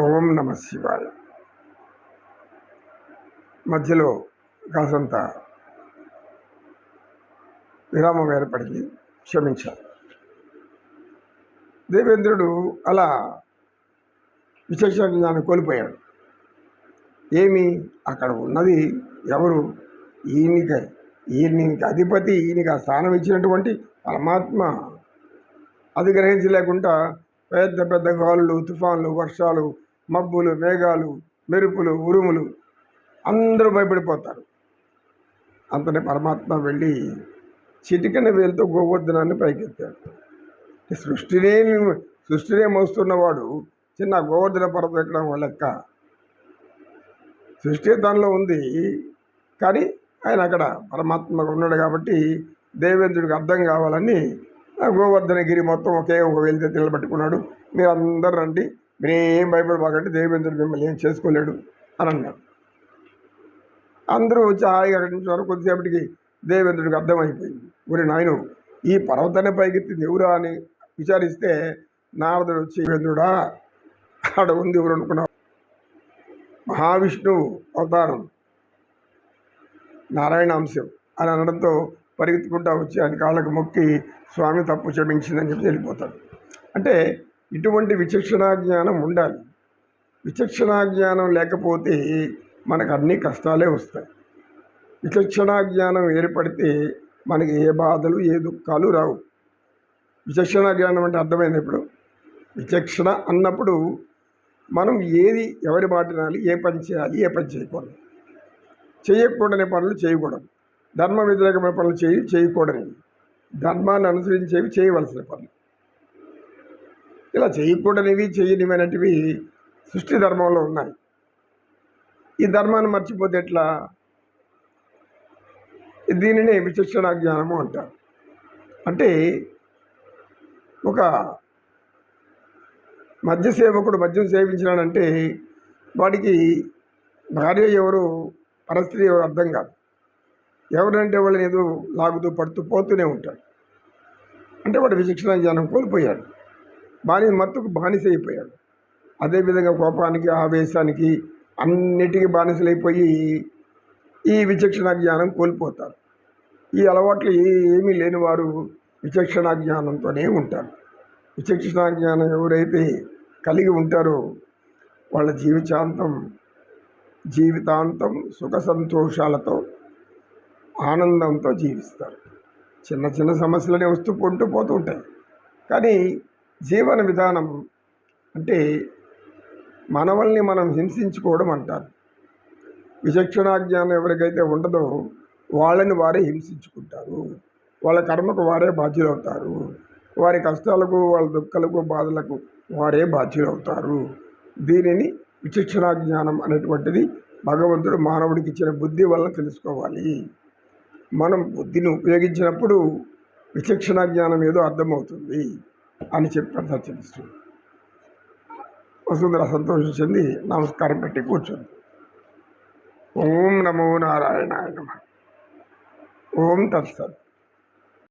ఓం నమ శివాయ. మధ్యలో కాసంత విరామం ఏర్పడింది క్షమించాలి. దేవేంద్రుడు అలా విచక్షణ జ్ఞానం కోల్పోయాడు. ఏమి? అక్కడ ఉన్నది ఎవరు? ఈయనకి ఈయనకి అధిపతి ఈయనకి ఆ స్థానం ఇచ్చినటువంటి పరమాత్మ. అది గ్రహించలేకుండా పెద్ద పెద్ద గాలులు తుఫాన్లు వర్షాలు మబ్బులు మేఘాలు మెరుపులు ఉరుములు అందరూ భయపడిపోతారు. అంతనే పరమాత్మ వెళ్ళి చిటికన వేలుతో గోవర్ధనాన్ని పైకెత్తాడు. ఈ సృష్టినే సృష్టినే మోస్తున్నవాడు చిన్న గోవర్ధన పర్వతం ఎక్కడం లెక్క. సృష్టి తనలో ఉంది కానీ ఆయన అక్కడ పరమాత్మగా ఉన్నాడు కాబట్టి దేవేంద్రుడికి అర్థం కావాలని గోవర్ధనగిరి మొత్తం ఒకే ఒక వెళ్తే నిలబెట్టుకున్నాడు. మీరు అందరు రండి. మీరేం భయపడబాకంటే దేవేంద్రుడు మిమ్మల్ని ఏం చేసుకోలేడు అని అన్నాడు. అందరూ వచ్చి హాయిగా అక్కడి నుంచి వరకు కొద్దిసేపటికి దేవేంద్రుడికి అర్థమైపోయింది ఊరి నాయను ఈ పర్వతాన్ని పైకెత్తి దేవురా అని విచారిస్తే నారదుడు వచ్చి దేవేంద్రుడా ఆడ ఉంది ఎవరు అనుకున్నావు? మహావిష్ణువు అవతారం నారాయణ అంశం అని అనడంతో పరిగెత్తుకుంటా వచ్చి ఆయన కాళ్ళకు మొక్కి స్వామి తప్పు క్షమించిందని చెప్పి వెళ్ళిపోతాడు. అంటే ఇటువంటి విచక్షణా జ్ఞానం ఉండాలి. విచక్షణా జ్ఞానం లేకపోతే మనకు అన్ని కష్టాలే వస్తాయి. విచక్షణా జ్ఞానం ఏర్పడితే మనకి ఏ బాధలు ఏ దుఃఖాలు రావు. విచక్షణ జ్ఞానం అంటే అర్థమైంది ఇప్పుడు? విచక్షణ అన్నప్పుడు మనం ఏది ఎవరి మాట వినాలి ఏ పని చేయాలి ఏ పని చేయకూడదు. చేయకూడని పనులు చేయకూడదు. ధర్మ వ్యతిరేకమైన పనులు చేయి చేయకూడని ధర్మాన్ని అనుసరించేవి చేయవలసిన పనులు. ఇలా చేయకూడనివి చేయనివైనటివి సృష్టి ధర్మంలో ఉన్నాయి. ఈ ధర్మాన్ని మర్చిపోతే ఎట్లా? దీనినే విచక్షణ జ్ఞానము అంటారు. అంటే ఒక మద్య సేవకుడు మద్యం సేవించినాడంటే వాడికి భార్య ఎవరు పరిస్థితి ఎవరు అర్థం కాదు. ఎవరంటే వాళ్ళని ఏదో లాగుతూ పడుతూ పోతూనే ఉంటాడు. అంటే వాడు విచక్షణ జ్ఞానం కోల్పోయాడు. బాని మత్తుకు బానిస అయిపోయాడు అదేవిధంగా కోపానికి ఆవేశానికి అన్నిటికీ బానిసలైపోయి ఈ విచక్షణ జ్ఞానం కోల్పోతారు. ఈ అలవాట్లు ఏమీ లేని వారు విచక్షణ జ్ఞానంతోనే ఉంటారు. విచక్షణ జ్ఞానం ఎవరైతే కలిగి ఉంటారో వాళ్ళ జీవితాంతం జీవితాంతం సుఖ సంతోషాలతో ఆనందంతో జీవిస్తారు. చిన్న చిన్న సమస్యలనే వస్తూ పొంటూ పోతూ ఉంటాయి. కానీ జీవన విధానం అంటే మనవల్ని మనం హింసించుకోవడం అంటారు. విచక్షణాజ్ఞానం ఎవరికైతే ఉండదో వాళ్ళని వారే హింసించుకుంటారు. వాళ్ళ కర్మకు వారే బాధ్యులవుతారు. వారి కష్టాలకు వాళ్ళ దుఃఖాలకు బాధలకు వారే బాధ్యులవుతారు. దీనిని విచక్షణాజ్ఞానం అనేటువంటిది భగవంతుడు మానవుడికి ఇచ్చిన బుద్ధి వల్ల తెలుసుకోవాలి. మనం బుద్ధిని ఉపయోగించినప్పుడు విచక్షణ జ్ఞానం ఏదో అర్థమవుతుంది. అని చెప్పాడు సత్యనిష్ఠుడు వసుంధర సంతోషం చెంది నమస్కారం పెట్టి కూర్చోండి ఓం నమో నారాయణాయ నమ. ఓం తత్సత్.